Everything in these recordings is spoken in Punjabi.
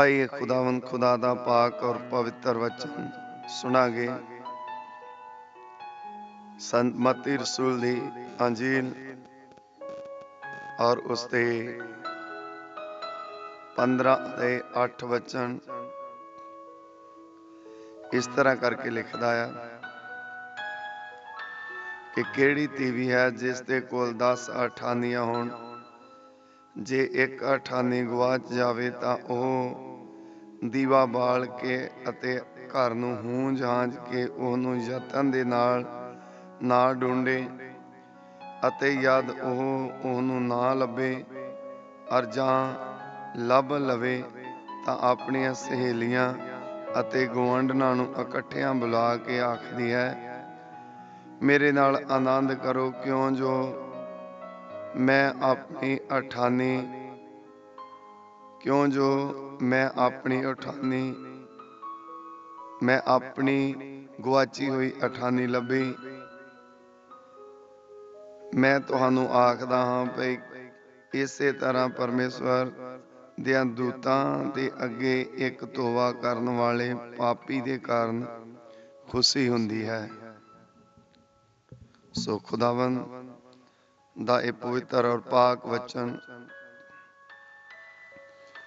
ਆਏ ਖੁਦਾਵੰਦ, ਖੁਦਾ ਦਾ ਪਾਕ ਔਰ ਪਵਿੱਤਰ ਵਚਨ ਸੁਣਾਗੇ। ਸੰਤ ਮਤੀ ਰਸੂਲ ਦੀ ਅੰਜੀਲ ਔਰ ਉਸ ਦੇ 15 ਦੇ 8 ਵਚਨ ਇਸ ਤਰ੍ਹਾਂ ਕਰਕੇ ਲਿਖਦਾ ਆ ਕਿ ਕਿਹੜੀ ਤੀਵੀ ਹੈ ਜਿਸ ਦੇ ਕੋਲ 10 ਅਠਾਨੀਆਂ ਹੋਣ? ਜੇ ਇੱਕ ਅਠਾਨੀ ਗਵਾਚ ਜਾਵੇ ਤਾਂ ਉਹ ਦੀਵਾ ਬਾਲ ਕੇ ਅਤੇ ਘਰ ਨੂੰ ਹੂੰਝ ਹਾਂਝ ਕੇ ਉਹਨੂੰ ਯਤਨ ਦੇ ਨਾਲ ਨਾ ਢੂੰਡੇ ਅਤੇ ਜਦ ਉਹ ਉਹਨੂੰ ਨਾ ਲੱਭੇ ਅਰ ਜਾਂ ਲੱਭ ਲਵੇ ਤਾਂ ਆਪਣੀਆਂ ਸਹੇਲੀਆਂ ਅਤੇ ਗੁਆਂਢਣਾਂ ਨੂੰ ਇਕੱਠਿਆਂ ਬੁਲਾ ਕੇ ਆਖਦੀ ਹੈ, ਮੇਰੇ ਨਾਲ ਆਨੰਦ ਕਰੋ ਕਿਉਂ ਜੋ ਮੈਂ ਆਪਣੀ ਅਠਾਨੀ ਕਿਉਂ ਜੋ ਮੈਂ ਆਪਣੀ ਅਠਾਨੀ ਮੈਂ ਆਪਣੀ ਗਵਾਚੀ ਹੋਈ ਅਠਾਨੀ ਲੱਭੀ। ਮੈਂ ਤੁਹਾਨੂੰ ਆਖਦਾ ਹਾਂ ਭਈ ਇਸੇ ਤਰ੍ਹਾਂ ਪਰਮੇਸ਼ਵਰ ਦੇ ਦੂਤਾਂ ਦੇ ਅੱਗੇ ਇੱਕ ਤੋਵਾ ਕਰਨ ਵਾਲੇ ਪਾਪੀ ਦੇ ਕਾਰਨ ਖੁਸ਼ੀ ਹੁੰਦੀ ਹੈ। ਸੋ ਖੁਦਾਵੰ ਦਾ ਇਹ ਪਵਿੱਤਰ ਔਰ ਪਾਕ ਵਚਨ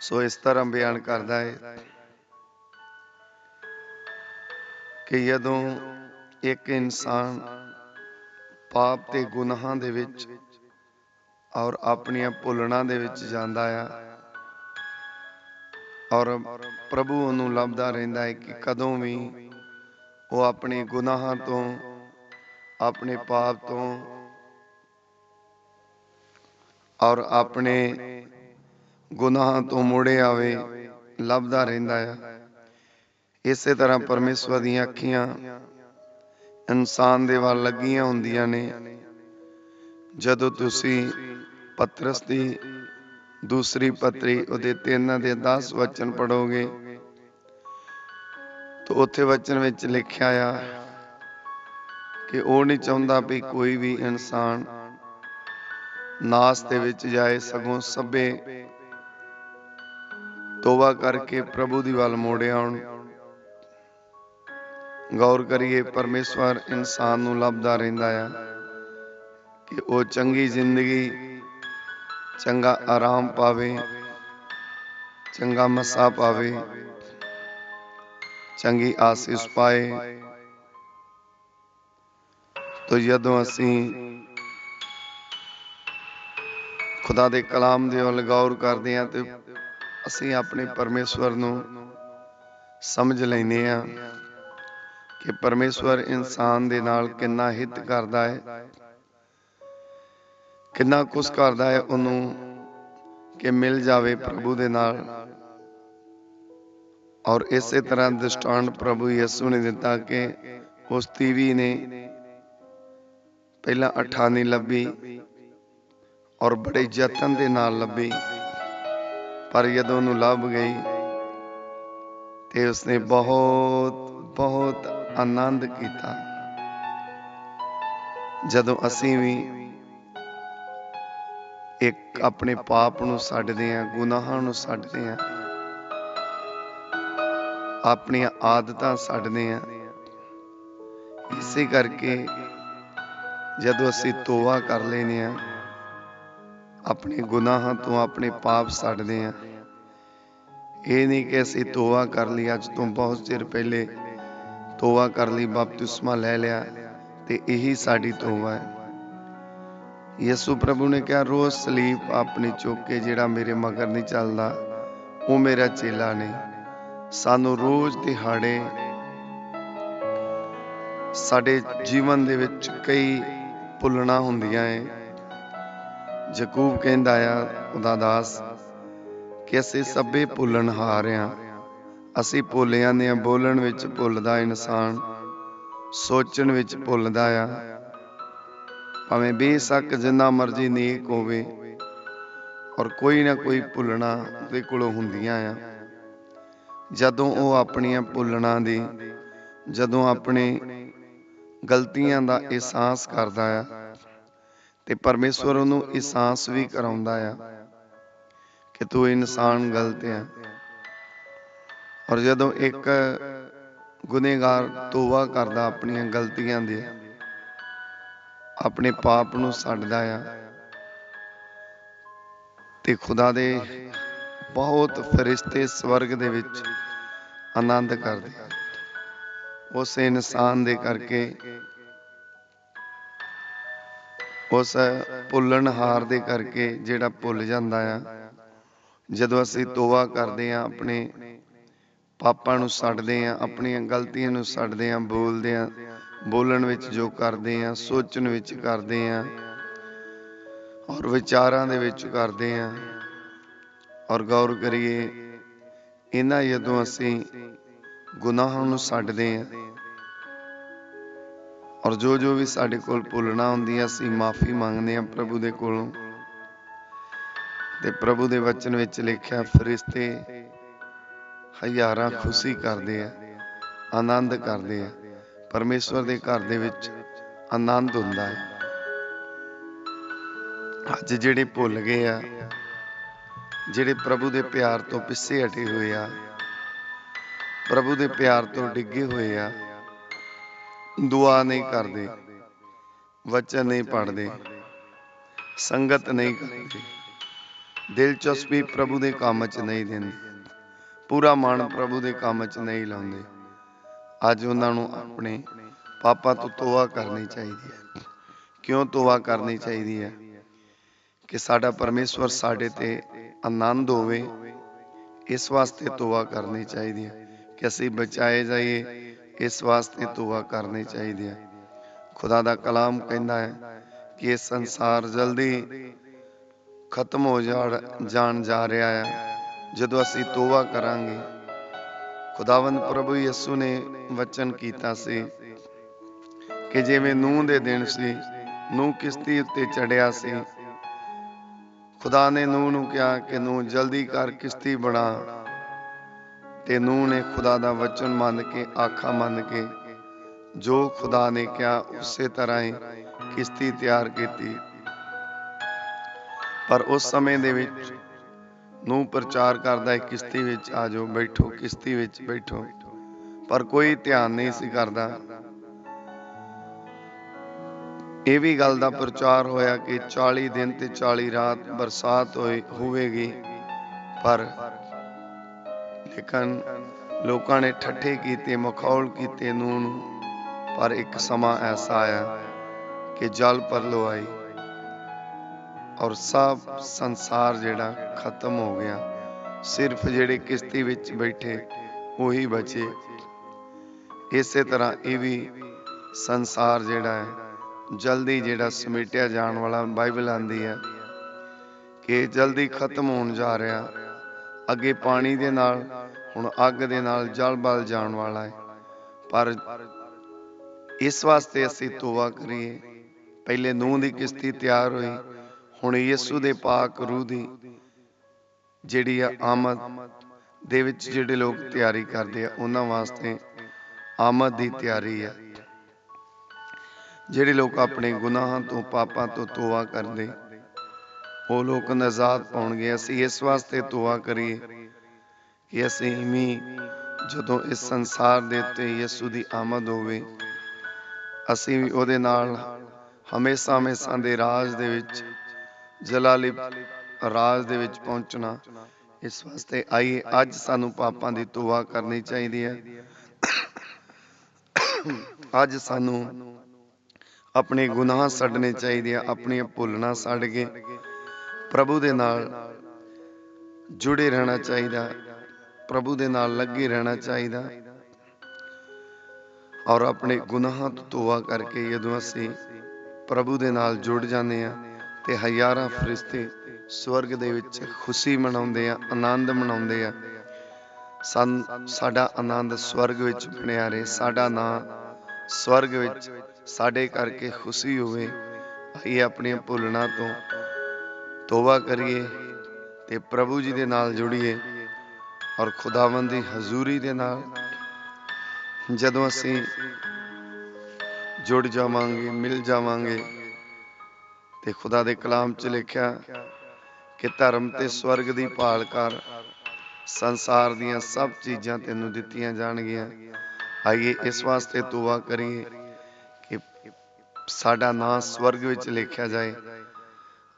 ਸੋ ਇਸ ਤਰ੍ਹਾਂ ਬਿਆਨ ਕਰਦਾ ਹੈ ਕਿ ਜਦੋਂ ਇੱਕ ਇਨਸਾਨ ਪਾਪ ਤੇ ਗੁਨਾਹਾਂ ਦੇ ਵਿੱਚ ਔਰ ਆਪਣੀਆਂ ਭੁੱਲਣਾ ਦੇ ਵਿੱਚ ਜਾਂਦਾ ਆ ਔਰ ਪ੍ਰਭੂ ਉਹਨੂੰ ਲੱਭਦਾ ਰਹਿੰਦਾ ਹੈ ਕਿ ਕਦੋਂ ਵੀ ਉਹ ਆਪਣੇ ਗੁਨਾਹਾਂ ਤੋਂ, ਆਪਣੇ ਪਾਪ ਤੋਂ ਔਰ ਆਪਣੇ ਗੁਨਾਹਾਂ ਤੋਂ ਮੁੜੇ ਆਵੇ, ਲੱਭਦਾ ਰਹਿੰਦਾ ਆ। ਇਸੇ ਤਰ੍ਹਾਂ ਪਰਮੇਸ਼ਵਰ ਦੀਆਂ ਅੱਖੀਆਂ ਇਨਸਾਨ ਦੇ ਵੱਲ ਲੱਗੀਆਂ ਹੁੰਦੀਆਂ ਨੇ। ਜਦੋਂ ਤੁਸੀਂ ਪਤਰਸ ਦੀ ਦੂਸਰੀ ਪਤਰੀ ਉਹਦੇ ਤਿੰਨ ਦੇ 10 ਵਚਨ ਪੜੋਗੇ ਤਾਂ ਉੱਥੇ ਵਚਨ ਵਿੱਚ ਲਿਖਿਆ ਆ ਕਿ ਉਹ ਨਹੀਂ ਚਾਹੁੰਦਾ ਵੀ ਕੋਈ ਵੀ ਇਨਸਾਨ ਨਾਸ ਦੇ ਵਿੱਚ ਜਾਏ ਸਗੋਂ ਸਭੇ। ਤੋਬਾ ਕਰਕੇ ਪ੍ਰਭੂ ਦੀ ਵੱਲ ਮੋੜੇ ਆਉਣ। ਗੌਰ ਕਰੀਏ, ਪਰਮੇਸ਼ਵਰ ਇਨਸਾਨ ਨੂੰ ਲੱਭਦਾ ਰਹਿੰਦਾ ਆ ਕਿ ਉਹ ਚੰਗੀ ਜ਼ਿੰਦਗੀ, ਚੰਗਾ ਆਰਾਮ ਪਾਵੇ, ਚੰਗਾ ਮਸਾ ਪਾਵੇ, ਚੰਗੀ ਆਸੀਸ ਪਾਏ। ਤੋ ਜਦੋਂ ਅਸੀਂ ਖੁਦਾ ਦੇ ਕਲਾਮ ਦੇ ਵੱਲ ਗੌਰ ਕਰਦੇ ਹਾਂ ਤੇ ਅਸੀਂ ਆਪਣੇ ਪਰਮੇਸ਼ਵਰ ਨੂੰ ਸਮਝ ਲੈਨੇ ਆ ਕਿ ਪਰਮੇਸ਼ਵਰ ਇਨਸਾਨ ਦੇ ਨਾਲ ਕਿੰਨਾ ਹਿੱਤ ਕਰਦਾ ਹੈ, ਕਿੰਨਾ ਕੁਛ ਕਰਦਾ ਹੈ ਉਹਨੂੰ ਕਿ ਮਿਲ ਜਾਵੇ ਪ੍ਰਭੂ ਦੇ ਨਾਲ। ਔਰ ਇਸੇ ਤਰ੍ਹਾਂ ਦ੍ਰਿਸ਼ਟਾਂਤ ਪ੍ਰਭੂ ਯਿਸੂ ਨੇ ਦਿੱਤਾ ਕਿ ਉਸ ਤੀਵੀ ਨੇ ਪਹਿਲਾਂ ਅਠਾਨੀ ਲੱਭੀ ਔਰ ਬੜੇ ਯਤਨ ਦੇ ਨਾਲ ਲੱਭੀ। ਪਰ ਜਦੋਂ ਉਹਨੂੰ ਲੱਭ ਗਈ ਤੇ ਉਸਨੇ ਬਹੁਤ ਬਹੁਤ ਆਨੰਦ ਕੀਤਾ। ਜਦੋਂ ਅਸੀਂ ਵੀ ਇੱਕ ਆਪਣੇ ਪਾਪ ਨੂੰ ਛੱਡਦੇ ਹਾਂ, ਗੁਨਾਹਾਂ ਨੂੰ ਛੱਡਦੇ ਹਾਂ, ਆਪਣੀਆਂ ਆਦਤਾਂ ਛੱਡਦੇ ਹਾਂ, ਇਸੇ ਕਰਕੇ ਜਦੋਂ ਅਸੀਂ ਤੋਬਾ ਕਰ ਲੈਨੇ ਆ ਆਪਣੇ ਗੁਨਾਹਾਂ ਤੋਂ ਆਪਣੇ ਪਾਪ ਛੱਡਦੇ ਆ ਇਹ ਨਹੀਂ ਕਿ ਅਸੀਂ ਤੋਬਾ ਕਰ ਲਈ, ਅੱਜ ਤੋਂ ਬਹੁਤ ਚਿਰ ਪਹਿਲੇ ਤੋਬਾ ਕਰ ਲਈ, ਬਪਤਿਸਮਾ ਲੈ ਲਿਆ ਤੇ ਇਹੀ ਸਾਡੀ ਤੋਬਾ ਹੈ। ਯਿਸੂ ਪ੍ਰਭੂ ਨੇ ਕਿਹਾ, ਰੋਜ਼ ਸਲੀਪ ਆਪਣੀ ਚੁੱਕ ਕੇ ਜਿਹੜਾ ਮੇਰੇ ਮਗਰ ਨਹੀਂ ਚੱਲਦਾ, ਉਹ ਮੇਰਾ ਚੇਲਾ ਨਹੀਂ। ਸਾਨੂੰ ਰੋਜ਼ ਦਿਹਾੜੇ ਸਾਡੇ ਜੀਵਨ ਦੇ ਵਿੱਚ ਕਈ ਭੁੱਲਣਾ ਹੁੰਦੀਆਂ ਏ। ਜਕੂਬ ਕਹਿੰਦਾ ਆ ਉਹਦਾ ਦਾਸ, ਕਿ ਅਸੀਂ ਸਭੇ ਭੁੱਲਣ ਹਾਰ ਅਸੀਂ ਭੁੱਲਿਆਂ ਜਾਂਦੇ ਬੋਲਣ ਵਿੱਚ ਭੁੱਲਦਾ ਇਨਸਾਨ, ਸੋਚਣ ਵਿੱਚ ਭੁੱਲਦਾ ਆ। ਭਾਵੇਂ ਬੇਸ਼ੱਕ ਜਿੰਨਾ ਮਰਜ਼ੀ ਨੇਕ ਹੋਵੇ, ਔਰ ਕੋਈ ਨਾ ਕੋਈ ਭੁੱਲਣਾ ਉਹਦੇ ਕੋਲੋਂ ਹੁੰਦੀਆਂ ਆ। ਜਦੋਂ ਉਹ ਆਪਣੀਆਂ ਭੁੱਲਣਾ ਦੀ, ਜਦੋਂ ਆਪਣੇ ਗਲਤੀਆਂ ਦਾ ਅਹਿਸਾਸ ਕਰਦਾ ਆ ਤੇ ਪਰਮੇਸ਼ਵਰ ਉਹਨੂੰ ਅਹਿਸਾਸ ਵੀ ਕਰਾਉਂਦਾ ਆ ਕਿ ਤੂੰ ਇਨਸਾਨ ਗਲਤ ਆ। ਔਰ ਜਦੋਂ ਇੱਕ ਗੁਨੇਗਾਰ ਤੋਬਾ ਕਰਦਾ ਆਪਣੀਆਂ ਗਲਤੀਆਂ ਦੇ ਆਪਣੇ ਪਾਪ ਨੂੰ ਛੱਡਦਾ ਆ। ਤੇ ਖੁਦਾ ਦੇ ਬਹੁਤ ਫਰਿਸ਼ਤੇ ਸਵਰਗ ਦੇ ਵਿੱਚ ਆਨੰਦ ਕਰਦੇ ਆ। ਉਸ ਇਨਸਾਨ ਦੇ ਕਰਕੇ ਉਸ ਭੁੱਲਣਹਾਰ ਦੇ ਕਰਕੇ ਜਿਹੜਾ ਭੁੱਲ ਜਾਂਦਾ ਆ, ਜਦੋਂ ਅਸੀਂ ਤੋਬਾ ਕਰਦੇ ਆ ਆਪਣੇ ਪਾਪਾਂ ਨੂੰ ਛੱਡਦੇ ਆ ਆਪਣੀਆਂ ਗਲਤੀਆਂ ਨੂੰ ਛੱਡਦੇ ਆ ਬੋਲਦੇ ਆ ਬੋਲਣ ਵਿੱਚ ਜੋ ਕਰਦੇ ਆ ਸੋਚਣ ਵਿੱਚ ਕਰਦੇ ਆ ਔਰ ਵਿਚਾਰਾਂ ਦੇ ਵਿੱਚ ਕਰਦੇ ਆ ਔਰ ਗੌਰ ਕਰੀਏ, ਇਹਨਾਂ ਜਦੋਂ ਅਸੀਂ ਗੁਨਾਹਾਂ ਨੂੰ ਛੱਡਦੇ ਆ ਔਰ ਜੋ ਜੋ ਵੀ ਸਾਡੇ ਕੋਲ ਭੁੱਲਣਾ ਹੁੰਦੀ ਅਸੀਂ ਮਾਫੀ ਮੰਗਦੇ ਆ ਪ੍ਰਭੂ ਦੇ ਕੋਲੋਂ। ਤੇ ਪ੍ਰਭੂ ਦੇ ਵਚਨ ਵਿੱਚ ਲਿਖਿਆ, ਫਰਿਸ਼ਤੇ ਹਜ਼ਾਰਾਂ ਖੁਸ਼ੀ ਕਰਦੇ ਆ, ਆਨੰਦ ਕਰਦੇ ਆ। ਪਰਮੇਸ਼ਵਰ ਦੇ ਘਰ ਦੇ ਵਿੱਚ ਆਨੰਦ ਹੁੰਦਾ ਹੈ। ਅੱਜ ਜਿਹੜੇ ਭੁੱਲ ਗਏ ਆ, ਜਿਹੜੇ ਪ੍ਰਭੂ ਦੇ ਪਿਆਰ ਤੋਂ ਪਿੱਛੇ ਹਟੇ ਹੋਏ ਆ, ਪ੍ਰਭੂ ਦੇ ਪਿਆਰ ਤੋਂ ਡਿੱਗੇ ਹੋਏ ਆ ਦੁਆ ਨਹੀਂ ਕਰਦੇ, ਵਚਨ ਨਹੀਂ ਪੜ੍ਹਦੇ, ਸੰਗਤ ਨਹੀਂ ਕਰਦੇ। ਦਿਲਚਸਪੀ ਪ੍ਰਭੂ ਦੇ ਕੰਮ 'ਚ ਨਹੀਂ ਦਿੰਦੇ, ਪੂਰਾ ਮਨ ਪ੍ਰਭੂ ਦੇ ਕੰਮ 'ਚ ਨਹੀਂ ਲਾਉਂਦੇ। ਅੱਜ ਉਹਨਾਂ ਨੂੰ ਆਪਣੇ ਪਾਪਾਂ ਤੋਂ ਤੋਬਾ ਕਰਨੀ ਚਾਹੀਦੀ ਹੈ। ਕਿਉਂ ਤੋਬਾ ਕਰਨੀ ਚਾਹੀਦੀ ਹੈ? ਕਿ ਸਾਡਾ ਪਰਮੇਸ਼ਵਰ ਸਾਡੇ ਤੇ ਆਨੰਦ ਹੋਵੇ, ਇਸ ਵਾਸਤੇ ਤੋਬਾ ਕਰਨੀ ਚਾਹੀਦੀ ਹੈ ਕਿ ਅਸੀਂ ਬਚਾਏ ਜਾਈਏ ਇਸ ਵਾਸਤੇ ਤੋਬਾ ਕਰਨੀ ਚਾਹੀਦੀ ਹੈ। ਖੁਦਾ ਦਾ ਕਲਾਮ ਕਹਿੰਦਾ ਹੈ ਕਿ ਇਹ ਸੰਸਾਰ ਜਲਦੀ ਖਤਮ ਹੋ ਜਾਣ ਜਾਣ ਜਾ ਰਿਹਾ ਹੈ। ਜਦੋਂ ਅਸੀਂ ਤੋਬਾ ਕਰਾਂਗੇ, ਖੁਦਾਵੰਦ ਪ੍ਰਭੂ ਯਿਸੂ ਨੇ ਵਚਨ ਕੀਤਾ ਸੀ ਕਿ ਜਿਵੇਂ ਨੂਹ ਦੇ ਦਿਨ ਸੀ, ਨੂਹ ਕਿਸ਼ਤੀ ਉੱਤੇ ਚੜਿਆ ਸੀ। ਖੁਦਾ ਨੇ ਨੂਹ ਨੂੰ ਕਿਹਾ ਕਿ ਨੂਹ ਜਲਦੀ ਕਰ ਕਿਸ਼ਤੀ ਬਣਾ। ਤੇ ਨੂਹ ਨੇ ਖੁਦਾ ਦਾ ਵਚਨ ਮੰਨ ਕੇ, ਆਖਾ ਮੰਨ ਕੇ, ਜੋ ਖੁਦਾ ਨੇ ਕਿਹਾ, ਉਸੇ ਤਰ੍ਹਾਂ ਹੀ ਕਿਸ਼ਤੀ ਤਿਆਰ ਕੀਤੀ। ਪਰ ਉਸ ਸਮੇਂ ਦੇ ਵਿੱਚ ਨੂੰ ਪ੍ਰਚਾਰ ਕਰਦਾ ਹੈ, ਕਿਸ਼ਤੀ ਵਿੱਚ ਆ ਜਾਓ, ਬੈਠੋ, ਕਿਸ਼ਤੀ ਵਿੱਚ ਬੈਠੋ। ਪਰ ਕੋਈ ਧਿਆਨ ਨਹੀਂ ਸੀ ਕਰਦਾ। ਇਹ ਵੀ ਗੱਲ ਦਾ ਪ੍ਰਚਾਰ ਹੋਇਆ ਕਿ 40 ਦਿਨ ਤੇ 40 ਰਾਤ ਬਰਸਾਤ ਹੋਏ ਹੋਵੇਗੀ, ਪਰ ਲੇਕਿਨ ਲੋਕਾਂ ਨੇ ਠੱਠੇ ਕੀਤੇ, ਮਖੌਲ ਕੀਤੇ ਨੂੰ, ਪਰ ਇੱਕ ਸਮਾਂ ਐਸਾ ਆਇਆ ਕਿ ਜਲ ਪਰਲੋ ਆਈ ਔਰ ਸਭ ਸੰਸਾਰ ਜਿਹੜਾ ਖਤਮ ਹੋ ਗਿਆ। ਸਿਰਫ ਜਿਹੜੇ ਕਿਸ਼ਤੀ ਵਿੱਚ ਬੈਠੇ ਉਹੀ ਬਚੇ। ਇਸੇ ਤਰ੍ਹਾਂ ਇਹ ਵੀ ਸੰਸਾਰ ਜਿਹੜਾ ਹੈ, ਜਲਦੀ ਜਿਹੜਾ ਸਮੇਟਿਆ ਜਾਣ ਵਾਲਾ ਬਾਈਬਲ ਆਂਦੀ ਹੈ ਕਿ ਜਲਦੀ ਖਤਮ ਹੋਣ ਜਾ ਰਿਹਾ ਅੱਗੇ ਪਾਣੀ ਦੇ ਨਾਲ, ਹੁਣ ਅੱਗ ਦੇ ਨਾਲ ਜਲ ਬਲ ਜਾਣ ਵਾਲਾ ਹੈ। ਪਰ ਇਸ ਵਾਸਤੇ ਅਸੀਂ ਤੋਬਾ ਕਰੀਏ। ਪਹਿਲੇ ਨੂਹ ਦੀ ਕਿਸ਼ਤੀ ਤਿਆਰ ਹੋਈ। ਹੁਣ ਯਿਸੂ ਦੇ ਪਾਕ ਰੂਹ ਦੀ ਜਿਹੜੀ ਆ ਆਮਦ ਦੇ ਵਿੱਚ ਜਿਹੜੇ ਲੋਕ ਤਿਆਰੀ ਕਰਦੇ ਆ, ਉਹਨਾਂ ਵਾਸਤੇ ਆਮਦ ਦੀ ਤਿਆਰੀ ਆ। ਜਿਹੜੇ ਲੋਕ ਆਪਣੇ ਗੁਨਾਹਾਂ ਤੋਂ, ਪਾਪਾਂ ਤੋਂ ਤੋਬਾ ਕਰਦੇ ਉਹ ਲੋਕ ਨਜ਼ਾਦ ਪਾਉਣਗੇ, ਅਸੀਂ ਇਸ ਵਾਸਤੇ ਤੋਬਾ ਕਰੀਏ ਕਿ ਅਸੀਂ ਵੀ ਜਦੋਂ ਇਸ ਸੰਸਾਰ ਦੇ ਉੱਤੇ ਯਿਸੂ ਦੀ ਆਮਦ ਹੋਵੇ, ਅਸੀਂ ਵੀ ਉਹਦੇ ਨਾਲ ਹਮੇਸ਼ਾ ਹਮੇਸ਼ਾ ਦੇ ਰਾਜ ਦੇ ਵਿੱਚ, ਜਲਾਲੀ ਰਾਜ ਦੇ ਵਿੱਚ ਪਹੁੰਚਣਾ, ਇਸ ਵਾਸਤੇ ਆਈਏ। ਅੱਜ ਸਾਨੂੰ ਪਾਪਾਂ ਦੀ ਤੋਬਾ ਕਰਨੀ ਚਾਹੀਦੀ ਹੈ। ਅੱਜ ਸਾਨੂੰ ਆਪਣੇ ਗੁਨਾਹ ਛੱਡਣੇ ਚਾਹੀਦੇ ਆ, ਆਪਣੀਆਂ ਭੁੱਲਣਾ ਛੱਡ ਕੇ। ਪ੍ਰਭੂ ਦੇ ਨਾਲ ਜੁੜੇ ਰਹਿਣਾ ਚਾਹੀਦਾ, ਪ੍ਰਭੂ ਦੇ ਨਾਲ ਲੱਗੇ ਰਹਿਣਾ ਚਾਹੀਦਾ। ਔਰ ਆਪਣੇ ਗੁਨਾਹਾਂ ਤੋਂ ਤੋਬਾ ਕਰਕੇ ਜਦੋਂ ਅਸੀਂ ਪ੍ਰਭੂ ਦੇ ਨਾਲ ਜੁੜ ਜਾਂਦੇ ਆ ਤੇ ਹਜ਼ਾਰਾਂ ਫਰਿਸ਼ਤੇ ਸਵਰਗ ਦੇ ਵਿੱਚ ਖੁਸ਼ੀ ਮਨਾਉਂਦੇ ਆ, ਆਨੰਦ ਮਨਾਉਂਦੇ ਆ ਸਨ ਸਾਡਾ ਆਨੰਦ ਸਵਰਗ ਵਿੱਚ ਬਣਿਆ ਰਹੇ, ਸਾਡਾ ਨਾਂ ਸਵਰਗ ਵਿੱਚ ਸਾਡੇ ਕਰਕੇ ਖੁਸ਼ੀ ਹੋਵੇ, ਅਸੀਂ ਆਪਣੀਆਂ ਭੁੱਲਣਾ ਤੋਂ ਤੋਬਾ ਕਰੀਏ ਤੇ ਪ੍ਰਭੂ ਜੀ ਦੇ ਨਾਲ ਜੁੜੀਏ ਔਰ ਖੁਦਾਵੰਦ ਦੀ ਹਜ਼ੂਰੀ ਦੇ ਨਾਲ ਜਦੋਂ ਅਸੀਂ ਜੁੜ ਜਾਵਾਂਗੇ, ਮਿਲ ਜਾਵਾਂਗੇ ਤੇ ਖੁਦਾ ਦੇ ਕਲਾਮ 'ਚ ਲਿਖਿਆ ਕਿ ਧਰਮ ਤੇ ਸਵਰਗ ਦੀ ਭਾਲ ਕਰ, ਸੰਸਾਰ ਦੀਆਂ ਸਭ ਚੀਜ਼ਾਂ ਤੈਨੂੰ ਦਿੱਤੀਆਂ ਜਾਣਗੀਆਂ। ਆਈਏ ਇਸ ਵਾਸਤੇ ਦੁਆ ਕਰੀਏ ਕਿ ਸਾਡਾ ਨਾਮ ਸਵਰਗ ਵਿੱਚ ਲਿਖਿਆ ਜਾਏ।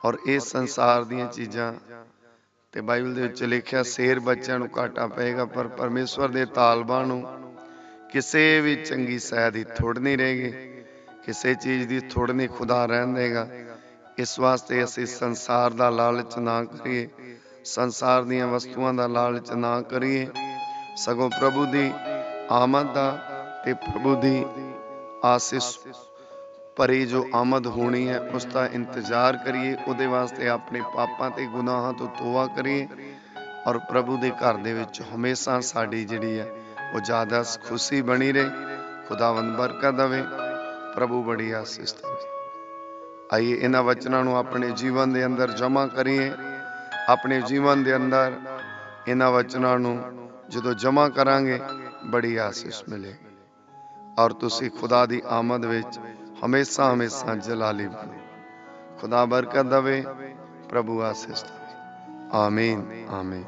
ਔਰ ਇਹ ਸੰਸਾਰ ਦੀਆਂ ਚੀਜ਼ਾਂ। ਤੇ ਬਾਈਬਲ ਦੇ ਵਿੱਚ ਲਿਖਿਆ ਸ਼ੇਰ ਬੱਚਿਆਂ ਨੂੰ ਘਾਟਾ ਪਏਗਾ ਪਰ ਪਰਮੇਸ਼ਵਰ ਦੇ ਤਾਲਬਾਂ ਨੂੰ ਕਿਸੇ ਵੀ ਚੰਗੀ ਸਹਿ ਦੀ ਥੋੜ ਨਹੀਂ ਰਹੇਗੀ। ਕਿਸੇ ਚੀਜ਼ ਦੀ ਥੋੜ ਨਹੀਂ ਖੁਦਾ ਰਹਿਣ ਦੇਗਾ। ਇਸ ਵਾਸਤੇ ਅਸੀਂ ਸੰਸਾਰ ਦਾ ਲਾਲਚ ਨਾ ਕਰੀਏ। ਸੰਸਾਰ ਦੀਆਂ ਵਸਤੂਆਂ ਦਾ ਲਾਲਚ ਨਾ ਕਰੀਏ। ਸਗੋਂ ਪ੍ਰਭੂ ਦੀ ਆਮਦ ਦਾ ਤੇ ਪ੍ਰਭੂ ਦੀ ਆਸੀਸ ਭਰੀ ਜੋ ਆਮਦ ਹੋਣੀ ਹੈ, ਉਸ ਦਾ ਇੰਤਜ਼ਾਰ ਕਰੀਏ, ਉਹਦੇ ਵਾਸਤੇ ਆਪਣੇ ਪਾਪਾਂ ਤੇ ਗੁਨਾਹਾਂ ਤੋਂ ਤੋਬਾ ਕਰੀਏ ਔਰ ਪ੍ਰਭੂ ਦੇ ਘਰ ਦੇ ਵਿੱਚ ਹਮੇਸ਼ਾ ਸਾਡੀ ਜਿਹੜੀ ਹੈ, ਉਹ ਜ਼ਿਆਦਾ ਖੁਸ਼ੀ ਬਣੀ ਰਹੇ, ਖੁਦਾਵੰਦ ਬਰਕਤ ਦੇਵੇ, ਪ੍ਰਭੂ ਬੜੀ ਆਸੀਸ ਦੇਵੇ। ਆਈਏ, ਇਹਨਾਂ ਵਚਨਾਂ ਨੂੰ ਆਪਣੇ ਜੀਵਨ ਦੇ ਅੰਦਰ ਜਮ੍ਹਾਂ ਕਰੀਏ, ਆਪਣੇ ਜੀਵਨ ਦੇ ਅੰਦਰ ਇਹਨਾਂ ਵਚਨਾਂ ਨੂੰ ਜਦੋਂ ਜਮ੍ਹਾਂ ਕਰਾਂਗੇ, ਬੜੀ ਆਸੀਸ ਮਿਲੇ ਔਰ ਤੁਸੀਂ ਖੁਦਾ ਦੀ ਆਮਦ ਵਿੱਚ ਹਮੇਸ਼ਾ ਹਮੇਸ਼ਾ ਜਲਾਲੀ ਬਣੋ। ਖੁਦਾ ਬਰਕਤ ਦੇਵੇ ਪ੍ਰਭੂ ਆਸੀਸ ਦੇਵੇ। ਆਮੀਨ ਆਮੀਨ।